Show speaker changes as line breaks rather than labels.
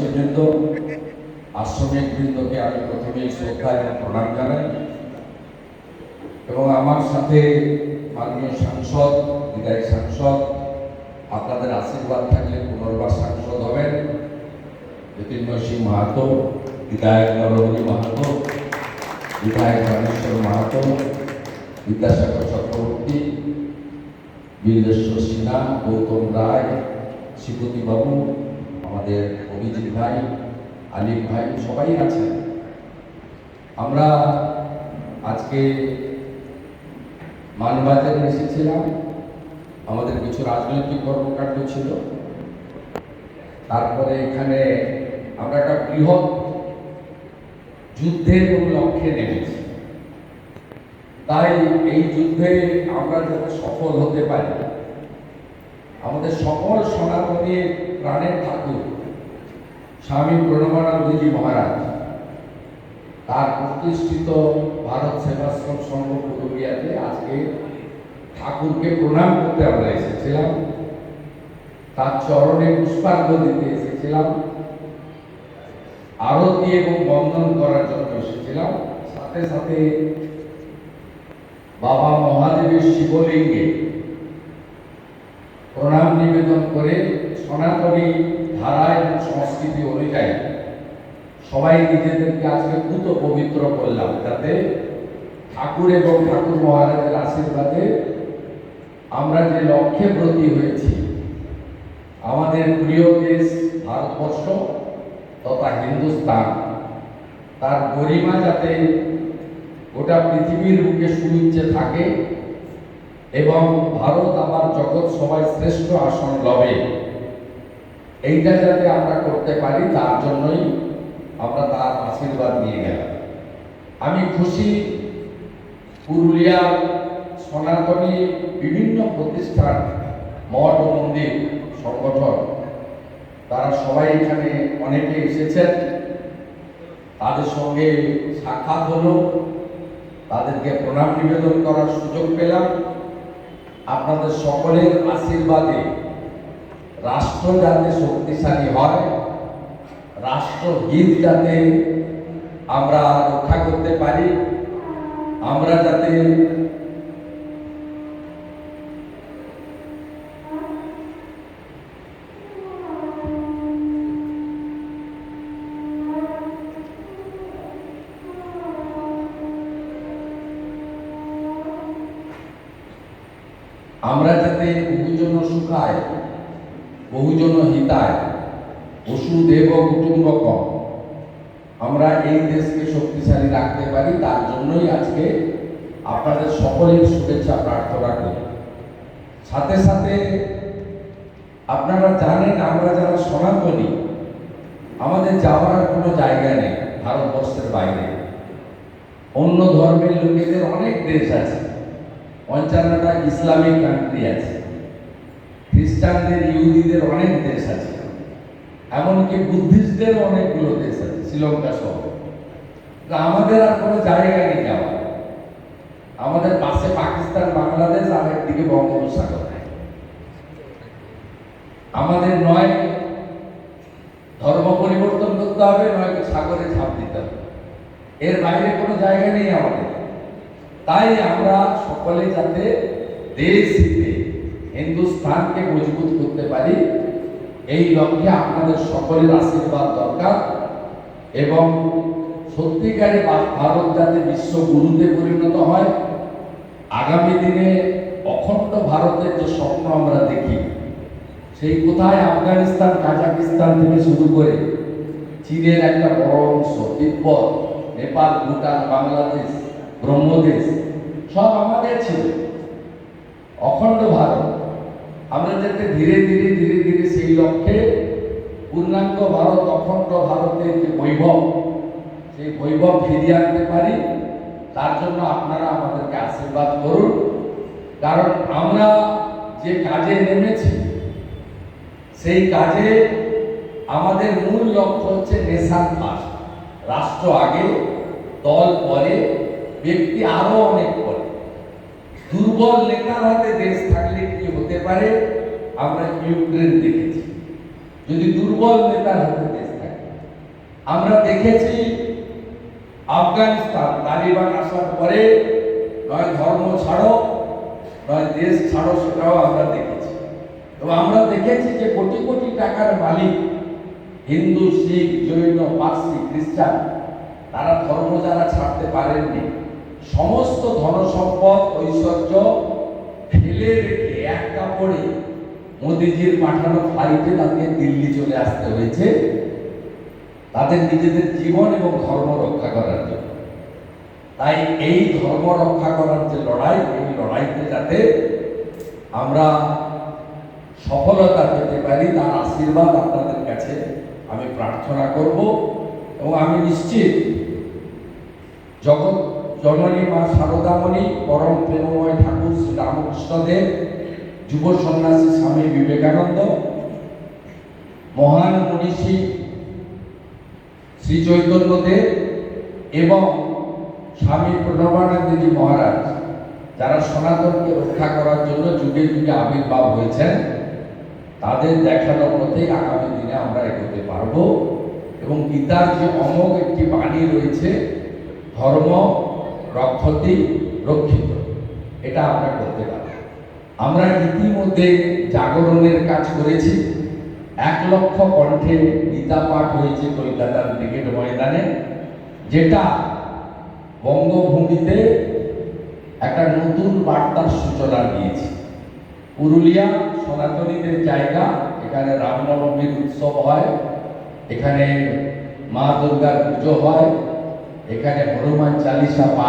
সন্ন্যাসীবৃন্দ আশ্রমিক বৃন্দকে আমি প্রথমেই শ্রদ্ধা এবং প্রণাম জানাই। এবং আমার সাথে মাননীয় সাংসদ, বিদায়ী সাংসদ, আপনাদের আশীর্বাদ থাকলে পুনর্বার সাংসদ হবেন। জ্যোতির্ময় সিং মাহাতো, বিধায়ক নরহরি মাহাতো, বিধায়ক রামেশ্বর মাহাতো, বিদ্যাসাগর চক্রবর্তী, বীরেশ্বর সিনহা, গৌতম রায় শিবতী বাবু আমাদের অভিজিৎ ভাই, আলিম ভাই, সবাই আছেন। আমরা আজকে মানবাজারে এসেছিলাম। আমাদের কিছু রাজনৈতিক কর্মকাণ্ড ছিল। তারপরে এখানে আমরা একটা বৃহৎ যুদ্ধের লক্ষ্যে নেমেছি। তাই এই যুদ্ধে আমরা যাতে সফল হতে পারি, আমাদের সকল সনাতনী প্রাণের ঠাকুর স্বামী প্রণবানন্দজি মহারাজ, তার প্রতিষ্ঠিত ভারত সেবাশ্রম সংঘ পুরুলিয়াতে আজকে ঠাকুরকে প্রণাম করতে আমরা এসেছিলাম। তার চরণে পুষ্পার্ঘ দিতে এসেছিলাম। আরতি এবং বন্দন করার জন্য এসেছিলাম। সাথে সাথে বাবা মহাদেবের শিবলিঙ্গে প্রণাম নিবেদন করে সনাতনী ধারা এবং সংস্কৃতি অনুযায়ী সবাই নিজেদেরকে আজকে পুত পবিত্র করলাম। যাতে ঠাকুর এবং ঠাকুর মহারাজের আশীর্বাদে আমরা যে লক্ষ্যে ব্রতী হয়েছি, আমাদের প্রিয় দেশ ভারতবর্ষ তথা হিন্দুস্তান, তার গরিমা যাতে গোটা পৃথিবীর বুকে সুউচ্চে থাকে এবং ভারত আমার জগৎ সবাই শ্রেষ্ঠ আসন লবে। এইটা যাতে আমরা করতে পারি, তার জন্যই আমরা তার আশীর্বাদ নিয়ে গেলাম। আমি খুশি, পুরুলিয়া, সনাতনী বিভিন্ন প্রতিষ্ঠান, মঠ মন্দির, সংগঠন, তারা সবাই এখানে অনেকে এসেছেন। তাদের সঙ্গে সাক্ষাৎ হলো, তাদেরকে প্রণাম নিবেদন করার সুযোগ পেলাম। আপনাদের সকলের আশীর্বাদে রাষ্ট্র যাতে শক্তিশালী হয়, রাষ্ট্রহিত যাতে আমরা রক্ষা করতে পারি, আমরা যাতে আমরা যাতে বহুজন সুখায় বহুজন হিতায়। বসুদেব কুটুম্বকম আমরা এই দেশকে শক্তিশালী রাখতে পারি, তার জন্যই আজকে আপনাদের সকলের শুভেচ্ছা প্রার্থনা করি। সাথে সাথে আপনারা জানেন, আমরা যারা সনাতনী, আমাদের যাওয়ার কোনো জায়গা নেই ভারতবর্ষের বাইরে। অন্য ধর্মের লোকেদের অনেক দেশ আছে, পঞ্চান্নটা ইসলামিক কান্ট্রি আছে। খ্রিস্টানদের, ইহুদিদের অনেক দেশ আছে। এমনকি বুদ্ধিস্টদের অনেকগুলো দেশ আছে, শ্রীলঙ্কা সহ। আমাদের আর কোনো জায়গা নেই যাওয়া আমাদের পাশে পাকিস্তান, বাংলাদেশ আর একদিকে বঙ্গোপসাগর আমাদের নয় ধর্ম পরিবর্তন করতে হবে, নয় সাগরে ঝাঁপ দিতে হবে। এর বাইরে কোনো জায়গা নেই আমাদের। তাই আমরা সকলে যাতে দেশ হিতে হিন্দুস্তানকে মজবুত করতে পারি, এই লক্ষ্যে আপনাদের সকলের আশীর্বাদ দরকার। এবং সত্যিকারে ভারত যাতে বিশ্ব গুরুতে পরিণত হয়, আগামী দিনে অখণ্ড ভারতের যে স্বপ্ন আমরা দেখি, সেই কোথায় আফগানিস্তান, কাজাকিস্তান থেকে শুরু করে চীনের একটা বড় অংশ, তিব্বত, নেপাল, ভুটান, বাংলাদেশ, ব্রহ্মদেশ, সব আমাদের ছিল। অখণ্ড ভারত আমরা যাতে ধীরে ধীরে ধীরে ধীরে সেই লক্ষ্যে পূর্ণাঙ্গ ভারত, অখণ্ড ভারতের যে বৈভব, সেই বৈভব ফিরিয়ে আনতে পারি, তার জন্য আপনারা আমাদেরকে আশীর্বাদ করুন। কারণ আমরা যে কাজে নেমেছি, সেই কাজে আমাদের মূল লক্ষ্য হচ্ছে নেশার ফার্স্ট রাষ্ট্র আগে, দল পরে, ব্যক্তি আরও অনেক পরে। দুর্বল নেতার হাতে দেশ থাকলে কি হতে পারে, আমরা ইউক্রেন দেখেছি। যদি দুর্বল নেতার হাতে দেশ থাকে। আমরা দেখেছি আফগানিস্তান তালিবান আসার পরে নয় ধর্ম ছাড়ো, নয় দেশ ছাড়ো, সেটাও আমরা দেখেছি। এবং আমরা দেখেছি যে কোটি কোটি টাকার মালিক হিন্দু, শিখ, জৈন, পার্সি, খ্রিস্টান, তারা ধর্ম যারা ছাড়তে পারেননি, সমস্ত ধনসম্পদ, ঐশ্বর্য ফেলে রেখে এক কাপড়ে মোদিজির পাঠানো ফ্লাইটে তাদের দিল্লি চলে আসতে হয়েছে। তাদের নিজেদের জীবন এবং ধর্ম রক্ষা করার জন্য। তাই এই ধর্ম রক্ষা করার যে লড়াই, এই লড়াইতে যাতে আমরা সফলতা পেতে পারি, তার আশীর্বাদ আপনাদের কাছে আমি প্রার্থনা করব এবং আমি নিশ্চিত জগৎ জননী মা শারদামণি পরম প্রেমময় ঠাকুর শ্রী রামকৃষ্ণদেব, যুব সন্ন্যাসী স্বামী বিবেকানন্দ, মহান মনীষী শ্রী চৈতন্যদেব এবং স্বামী প্রণবানন্দজি মহারাজ, যারা সনাতনকে রক্ষা করার জন্য যুগে যুগে আবির্ভাব হয়েছেন, তাদের দেখানো পথে আগামী দিনে আমরা এগোতে পারব। এবং গীতার যে অমোঘ একটি বাণী রয়েছে, ধর্ম রক্ষতি রক্ষিত। এটা আমরা করতে পারি। আমরা ইতিমধ্যে জাগরণের কাজ করেছি। এক লক্ষ কণ্ঠে গীতা পাঠ হয়েছে কলকাতার ক্রিকেট ময়দানে, যেটা বঙ্গভূমিতে একটা নতুন বার্তার সূচনা দিয়েছে। পুরুলিয়া সনাতনীদের জায়গা, এখানে রামনবমীর উৎসব হয়, এখানে মা দুর্গার পুজো হয়, এখানে হনুমান চালিসা